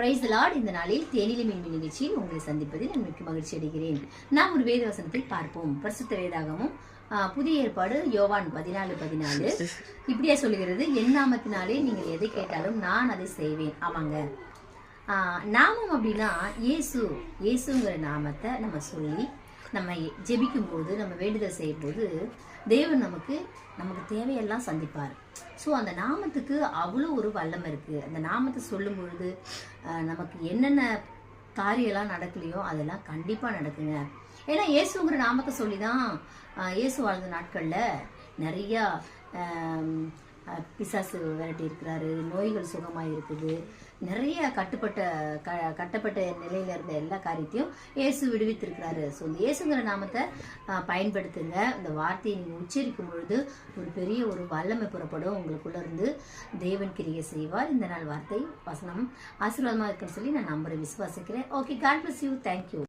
Price Lord இந்த நாளில் தேனிலை மீன்மி நிகழ்ச்சியில் உங்களை சந்திப்பதில் நான் மிக்க மகிழ்ச்சி அடைகிறேன். நாம் ஒரு வேத வசனத்தை பார்ப்போம். பரிசுத்த வேதாகமும் புதிய ஏற்பாடு யோவான் பதினாலு பதினாலு. இப்படியே சொல்லுகிறது என் நாமத்தினாலே நீங்கள் எதை கேட்டாலும் நான் அதை செய்வேன். ஆமாங்க. நாமம் அப்படின்னா இயேசு இயேசுங்கிற நாமத்தை நம்ம சொல்லி நம்ம ஜெபிக்கும்போது நம்ம வேண்டுதல் செய்யும்போது தேவன் நமக்கு நமக்கு தேவையெல்லாம் சந்திப்பார். ஸோ அந்த நாமத்துக்கு அவ்வளோ ஒரு வல்லமை இருக்குது அந்த நாமத்தை சொல்லும் பொழுது நமக்கு என்னென்ன காரியம்லாம் நடக்கலையோ அதெல்லாம் கண்டிப்பாக நடக்குங்க. ஏன்னா இயேசுங்கிற நாமத்தை சொல்லி தான் இயேசு வாழ்ந்த நாட்களில் நிறையா பிசாசு விரட்டி இருக்கிறாரு நோய்கள் சுகமாக இருக்குது நிறைய கட்டுப்பட்ட க கட்டப்பட்ட நிலையில் இருந்த எல்லா காரியத்தையும் இயேசு விடுவித்திருக்கிறாரு. ஸோ இந்த இயேசுங்கிற நாமத்தை பயன்படுத்துங்க. இந்த வார்த்தையை நீங்கள் உச்சரிக்கும் பொழுது ஒரு பெரிய ஒரு வல்லமை புறப்படும். உங்களுக்குள்ள இருந்து தேவன் கிரியை செய்வார். இந்த நாள் வார்த்தை வசனம் ஆசீர்வாதமாக இருக்குன்னு சொல்லி நான் நம்பரை விசுவாசிக்கிறேன். Okay God bless you thank you